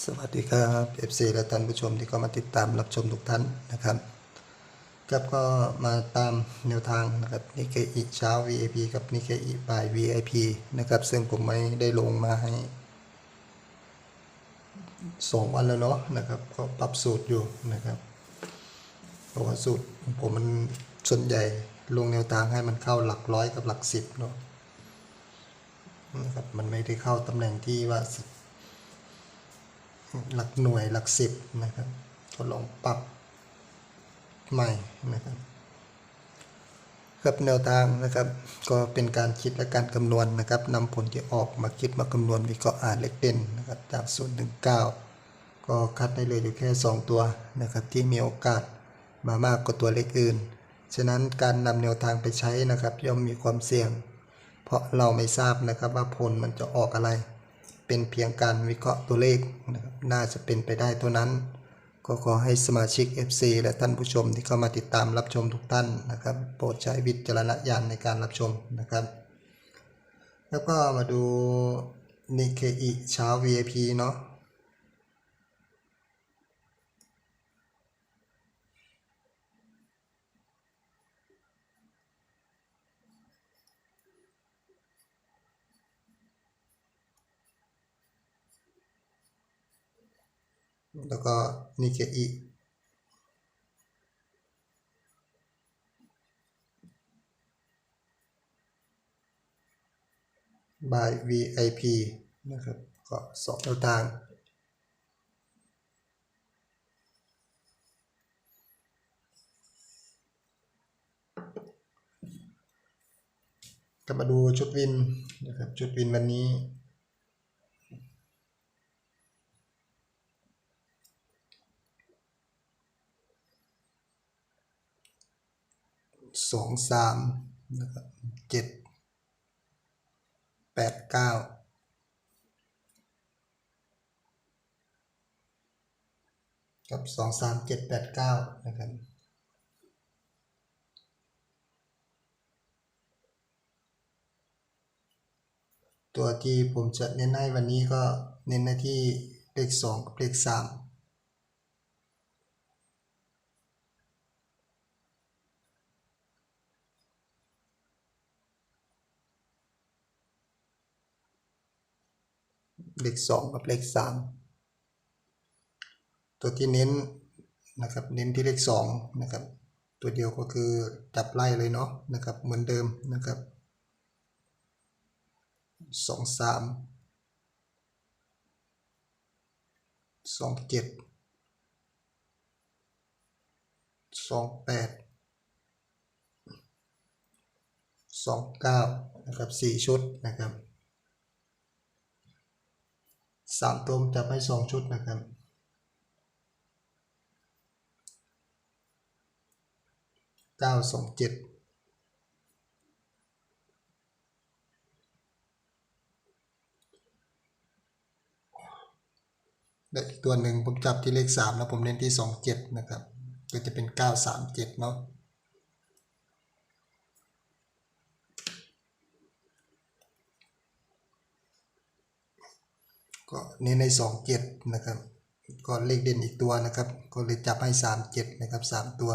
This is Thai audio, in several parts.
สวัสดีครับ FC และท่านผู้ชมที่เข้ามาติดตามรับชมทุกท่านนะครับครับก็มาตามแนวทางนะครับนิเคอีเช้า VIP กับนิเคอีบ่าย VIP นะครับซึ่งผมไม่ได้ลงมาให้สองวันแล้วเนาะนะครับก็ปรับสูตรอยู่นะครับเพราะว่าสูตรผมมันส่วนใหญ่ลงแนวทางให้มันเข้าหลักร้อยกับหลักสิบเนาะนะครับมันไม่ได้เข้าตำแหน่งที่ว่า หลักหน่วยหลักสิบนะครับก็ลองปรับใหม่นะครับครับแนวทางนะครับ ก็เป็นการคิดและการคำนวณนะครับนำผลที่ออกมาคิดมาคำนวณวิเคราะห์อ่านเลขเด่นนะครับจาก0ูนย์ถึงเก็คัดได้เลยอยู่แค่ 2 ตัวนะครับที่มีโอกาสมามากกว่าตัวเลขอื่น ฉะนั้นการนำแนวทางไปใช้นะครับ ย่อมมีความเสี่ยง เพราะเราไม่ทราบนะครับว่าผลมันจะออกอะไร เป็นเพียงการวิเคราะห์ตัวเลขนะครับน่าจะเป็นไปได้เท่านั้น ก็ขอให้สมาชิก FC และท่านผู้ชมที่เข้ามาติดตามรับชมทุกท่านนะครับ โปรดใช้วิจารณญาณในการรับชมนะครับ แล้วก็มาดูนิเคอิเช้า VIP เนาะ แล้วก็นิเคอิบาย VIP นะครับ ก็สองแนวทางก็มาดูชุดวินนะครับ ชุดวินวันนี้ สองสามนะครับเจ็ดแปดเก้ากับสองสามเจ็ดแปดเก้านะครับตัวที่ผมจะเน้นให้วันนี้ก็เน้นในที่เลข2กับเลข3 เลขสองกับเลขสามตัวที่เน้นนะครับเน้นที่เลขสองนะครับตัวเดียวก็คือจับไล่เลยเนาะนะครับเหมือนเดิมนะครับสองสามสองเจ็ดสองแปดสองเก้านะครับสี่ชุดนะครับ สามตัวผมจับให้สองชุดนะครับ เก้าสองเจ็ดและอีกตัวหนึ่งผมจับที่เลขสามแล้วผมเน้นที่สองเจ็ดนะครับ ก็จะเป็นเก้าสามเจ็ดเนาะ ก็เน้นในสองเจ็ดนะครับ ก็เลขเด่นอีกตัวนะครับ ก็เลยจับให้สามเจ็ดนะครับสามตัว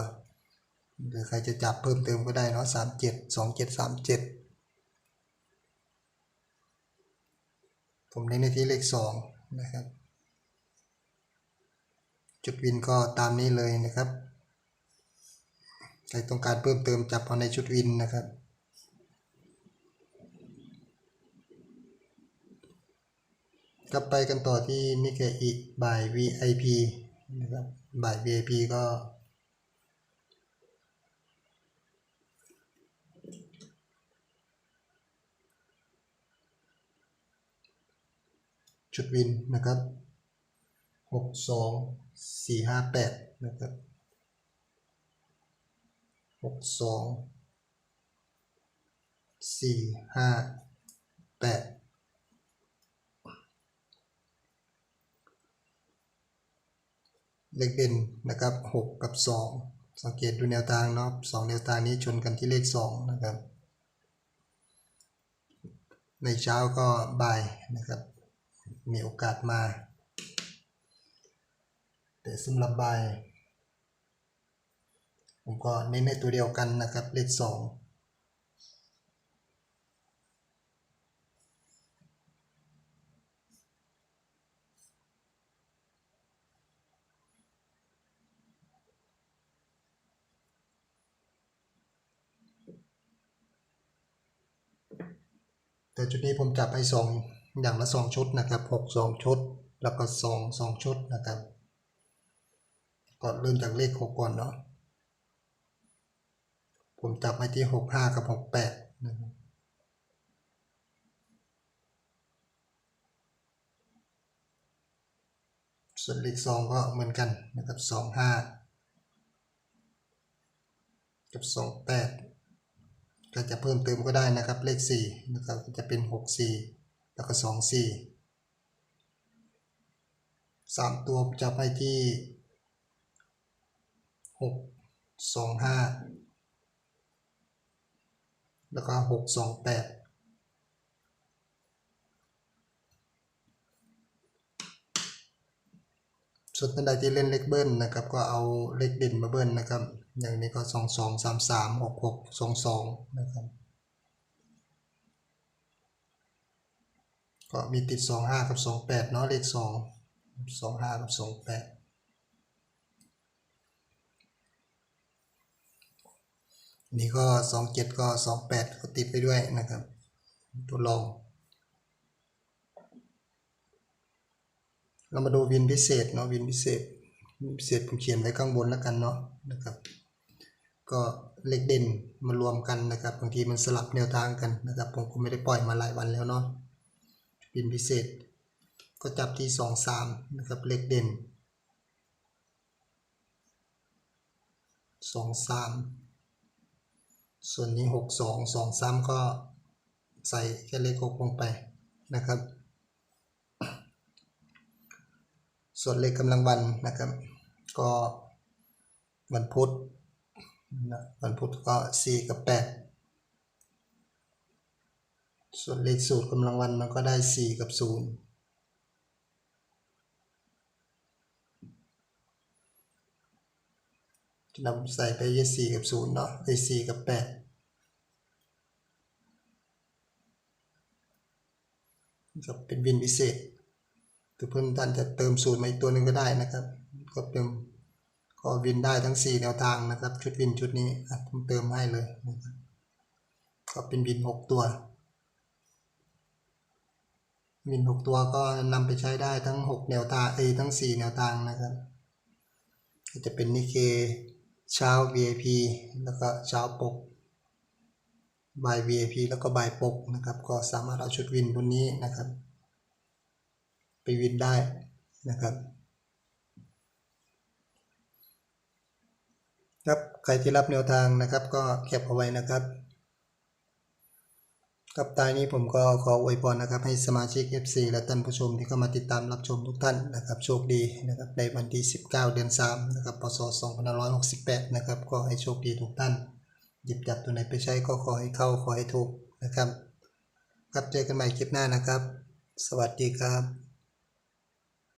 หรือใครจะจับเพิ่มเติมก็ได้เนาะสามเจ็ดสองเจ็ดสามเจ็ดผมเน้นในที่เลขสองนะครับ จุดวินก็ตามนี้เลยนะครับ ใครต้องการเพิ่มเติมจับเอาในชุดวินนะครับ กลับไปกันต่อที่นิเกอีกบ่าย VIP นะครับบ่าย VIP ก็จุดวินนะครับ 6 2 4 5 8 นะครับ 6 2 4 5 8 เลขเป็นนะครับ 6 กับ 2 สังเกตดูแนวทางเนาะสองแนวทางนี้ชนกันที่เลข 2 นะครับ ในเช้าก็บ่ายนะครับ มีโอกาสมา แต่สำหรับบ่าย ผมก็เน้นในตัวเดียวกันนะครับ เลข 2 แต่ชุดนี้ผมจับให้สองอย่างละสองชุดนะครับหกสองชุด แล้วก็สองสองชุดนะครับก็เริ่มจากเลขหกก่อนเนาะผมจับให้ที่หกห้ากับหกแปดนะครับส่วนเลขสองก็เหมือนกันนะครับสองห้ากับสองแปด ก็จะเพิ่มเติมก็ได้นะครับ เลข4นะครับจะเป็น 6 4 แล้วก็ 2 4 3 ตัวจะไปที่ 6 2 5 แล้วก็ 6 2 8ส่วนท่านใดที่เล่นเลขเบิ้ลนะครับก็เอาเลขเด่นมาเบิ้ลนะครับ อย่างนี้ก็2 2 3 3 6 6 2 2นะครับ ก็มีติด2 5กับ2 8เนาะเลข2 2 5กับ2 8นี่ก็2 7ก็2 8ก็ติดไปด้วยนะครับ ตัวรองเรามาดูวินพิเศษเนาะวินพิเศษพิเศษผมเขียนไว้ข้างบนแล้วกันเนาะนะครับ ก็เลขเด่นมารวมกันนะครับบางทีมันสลับแนวทางกันนะครับผมก็ไม่ได้ปล่อยมาหลายวันแล้วเนาะวินพิเศษ ก็จับที่สองสามนะครับเลขเด่นสองสามส่วนนี้หกสองสองสามก็ใส่แค่เลขหกลงไปนะครับ ส่วนเลขกำลังวันนะครับ ก็วันพุธ วันพุธก็ 4 กับ 8 ส่วนเลขสูตรกำลังวันมันก็ได้ 4 กับ 0นำใส่ไปยี่4กับ0เนาะไอ้4กับ8ครับเป็นวินพิเศษหรือเพื่อนท่านจะเติมสูตรมาอีกตัวหนึ่งก็ได้นะครับ ก็เป็น ก็วินได้ทั้ง 4 แนวทางนะครับ ชุดวินชุดนี้ผมเติมให้เลยนะครับก็เป็นวิน 6 ตัว วิน 6 ตัวก็นำไปใช้ได้ทั้ง 6 แนวทางเอทั้ง 4 แนวทางนะครับ จะเป็นนิเคเช้า VIP แล้วก็เช้าปกบาย VIP แล้วก็บายปกนะครับ ก็สามารถเอาชุดวินตัวนี้นะครับ ไปวินได้นะครับ ครับใครที่รับแนวทางนะครับ ก็เก็บเอาไว้นะครับกับตายนี้ผมก็ขออวยพรนะครับ ให้สมาชิก FC และท่านผู้ชมที่เข้ามาติดตามรับชมทุกท่านนะครับโชคดีนะครับในวันที่ 19 เดือน 3 นะครับพศ2568 นะครับก็ให้โชคดีทุกท่าน หยิบจับตัวไหนไปใช้ก็ขอให้เข้าขอให้ถูกนะครับครับเจอกันใหม่คลิปหน้านะครับ สวัสดีครับ